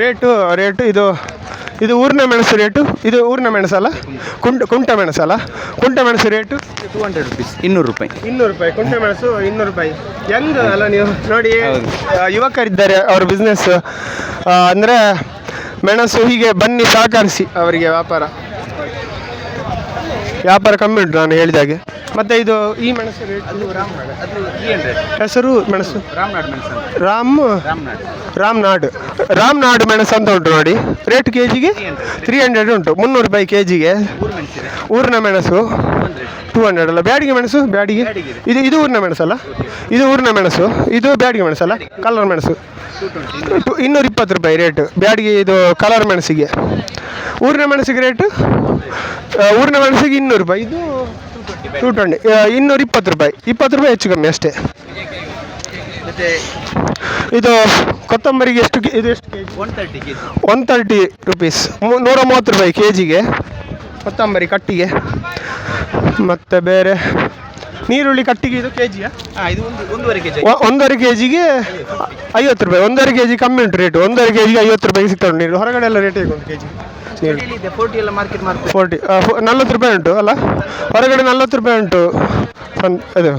Rate rate ಇದು ಇದು ಊರಿನ ಮೆಣಸು ರೇಟು ಇದು ಊರಿನ ಮೆಣಸಲ್ಲ ಕುಂಟ ಕುಂಟ ಮೆಣಸಲ್ಲ ಕುಂಟ ಮೆಣಸು ರೇಟು? ಟೂ ಹಂಡ್ರೆಡ್ ರುಪೀಸ್ ಇನ್ನೂರು ರೂಪಾಯಿ. ಇನ್ನೂರು ರೂಪಾಯಿ ಕುಂಟ ಮೆಣಸು ಇನ್ನೂರು ರೂಪಾಯಿ. ಹೆಂಗ್ ಅಲ್ಲ ನೀವು? ನೋಡಿ ಯುವಕರಿದ್ದಾರೆ ಅವ್ರ ಬಿಸ್ನೆಸ್ ಅಂದರೆ ಮೆಣಸು ಹೀಗೆ ಬನ್ನಿ ಸಹಕರಿಸಿ ಅವರಿಗೆ ವ್ಯಾಪಾರ. ವ್ಯಾಪಾರ ಕಮ್ಮಿ ಉಂಟು ನಾನು ಹೇಳಿದಾಗೆ. ಮತ್ತೆ ಇದು ಈ ಮೆಣಸು ರೇಟ್ ಅದು ರಾಮ್ನಾಡ್ ಅದು ತ್ರೀ ಹಂಡ್ರೆಡ್ ಹೆಸರು ಮೆಣಸು? ರಾಮನಾಡ್ ಮೆಣಸು ರಾಮ್ ರಾಮ್ನಾಡ್. ರಾಮ್ನಾಡು. ರಾಮ್ನಾಡು ಮೆಣಸು ಅಂತ ಉಂಟು ನೋಡಿ. ರೇಟ್ ಕೆ ಜಿಗೆ ತ್ರೀ ಹಂಡ್ರೆಡ್ ಉಂಟು. ಮುನ್ನೂರು ರೂಪಾಯಿ ಕೆ ಜಿಗೆ ಊರಿನ ಮೆಣಸು? ಟೂ ಹಂಡ್ರೆಡ್ ಅಲ್ಲ. ಬ್ಯಾಡಿಗೆ ಮೆಣಸು? ಬ್ಯಾಡಿಗೆ. ಇದು. ಇದು ಊರಿನ ಮೆಣಸಲ್ಲ ಇದು ಊರಿನ ಮೆಣಸು. ಇದು ಬ್ಯಾಡಿಗೆ ಮೆಣಸಲ್ಲ ಕಲರ್ ಮೆಣಸು. ಟೂ ಇನ್ನೂರ ಇಪ್ಪತ್ತು ರೂಪಾಯಿ ರೇಟ್ ಬ್ಯಾಡಿಗೆ ಇದು ಕಲರ್ ಮೆಣಸಿಗೆ. ಊರಿನ ಮೆಣಸಿಗೆ ರೇಟು ಊರಿನ ಮೆಣಸಿಗೆ ಇನ್ನೂರು ರೂಪಾಯಿ. ಇದು ಟೂ ಟ್ವೆಂಟಿ ಇನ್ನೂರ ಇಪ್ಪತ್ತು ರೂಪಾಯಿ. ಇಪ್ಪತ್ತು ರೂಪಾಯಿ ಹೆಚ್ಚು ಕಮ್ಮಿ ಅಷ್ಟೇ. ಇದು ಕೊತ್ತಂಬರಿಗೆ ಎಷ್ಟು ಕೆ- ಇದು ಎಷ್ಟು K one thirty one thirty rupees ನೂರ ಮೂವತ್ತು ರೂಪಾಯಿ ಕೆ ಜಿಗೆ ಕೊತ್ತಂಬರಿ ಕಟ್ಟಿಗೆ. ಮತ್ತು ಬೇರೆ ನೀರುಳ್ಳಿ ಕಟ್ಟಿಗೆ ಇದು ಕೆ ಜಿಯಾ ಇದು ಒಂದು ಒಂದೂವರೆ ಕೆ ಜಿ ಒಂದೂವರೆ ಕೆ ಜಿಗೆ ಐವತ್ತು ರೂಪಾಯಿ ಒಂದೂವರೆ ಕೆ ಜಿ ಕಮ್ಮಿ ಉಂಟು ರೇಟ್ ಒಂದೂವರೆ ಕೆ ಜಿಗೆ ಐವತ್ತು ರೂಪಾಯಿಗೆ ಸಿಗ್ತಾ ಉಂಟು ನೀರು. ಹೊರಗಡೆ ಎಲ್ಲ ರೇಟ್ ಹೇಗೆ ಉಂಟು ಕೆ ಜಿ ಫೋರ್ಟಿ ಎಲ್ಲ ಮಾರ್ಕೆಟ್ ಮಾಡ್ತಾರೆ. ಫೋರ್ಟಿ ನಲ್ವತ್ತು ರೂಪಾಯಿ ಉಂಟು ಅಲ್ಲ? ಹೊರಗಡೆ ನಲ್ವತ್ತು ರೂಪಾಯಿ ಉಂಟು. ಅದು ಇದು.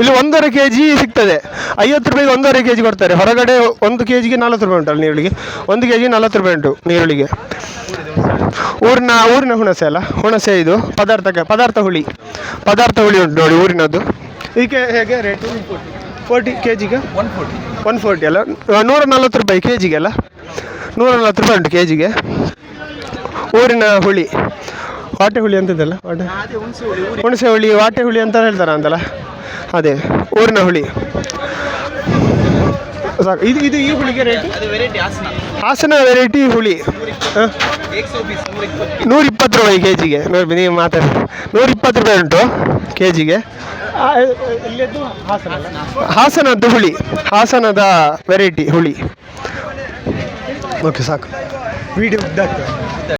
ಇಲ್ಲಿ ಒಂದೂವರೆ ಕೆ ಜಿ ಸಿಗ್ತದೆ. ಐವತ್ತು ರೂಪಾಯಿಗೆ ಒಂದೂವರೆ ಕೆ ಜಿ ಕೊಡ್ತಾರೆ. ಹೊರಗಡೆ ಒಂದು ಕೆ ಜಿಗೆ ನಲ್ವತ್ತು ರೂಪಾಯಿ ಉಂಟಲ್ಲ ನೀರುಳ್ಳಿಗೆ? ಒಂದು ಕೆ ಜಿಗೆ ನಲ್ವತ್ತು ರೂಪಾಯಿ ಉಂಟು ನೀರುಳ್ಳಿಗೆ. ಊರಿನ ಊರಿನ ಹುಣಸೆ ಅಲ್ಲ ಹುಣಸೆ ಇದು ಪದಾರ್ಥಕ್ಕೆ ಪದಾರ್ಥ ಹುಳಿ. ಪದಾರ್ಥ ಹುಳಿ ಉಂಟು ನೋಡಿ ಊರಿನದ್ದು. ಇದಕ್ಕೆ ಹೇಗೆ ರೇಟು ಫೋರ್ಟಿ ಕೆ ಜಿಗೆ ಒನ್ ಫೋರ್ಟಿ ಒನ್ ಫೋರ್ಟಿ ಅಲ್ಲ. ನೂರ ನಲ್ವತ್ತು ರೂಪಾಯಿ ಕೆ ಜಿಗೆ ಅಲ್ಲ. ನೂರ ನಲ್ವತ್ತು ರೂಪಾಯಿ ಉಂಟು ಕೆ ಜಿಗೆ ಊರಿನ ಹುಳಿ. ವಾಟೆ ಹುಳಿ ಅಂತದಲ್ಲ ವಾಟೆ? ಅದೇ ಹುಣಸೆ ಹುಳಿ ಹುಣಸೆ ಹುಳಿ ವಾಟೆ ಹುಳಿ ಅಂತ ಹೇಳ್ತಾರ ಅಂತಲ್ಲ ಅದೇ ಊರಿನ ಹುಳಿ. ಸಾಕು. ಇದು ಇದು ಈ ಹುಳಿಗೆ ರೇಟ್ ಅದು ವೆರೈಟಿ ಹಾಸನ ವೆರೈಟಿ ಹುಳಿ. ಹಾಂ? ನೂರಿಪ್ಪತ್ತು ರೂಪಾಯಿ ಕೆ ಜಿಗೆ ನೋಡಿ ನೀವು ಮಾತಾಡಿ. ನೂರ ಇಪ್ಪತ್ತು ರೂಪಾಯಿ ಉಂಟು ಕೆ ಜಿಗೆ ಹಾಸನದ್ದು ಹುಳಿ. ಹಾಸನದ ವೆರೈಟಿ ಹುಳಿ. ಓಕೆ ಸಾಕು. ವಿಡಿಯೋ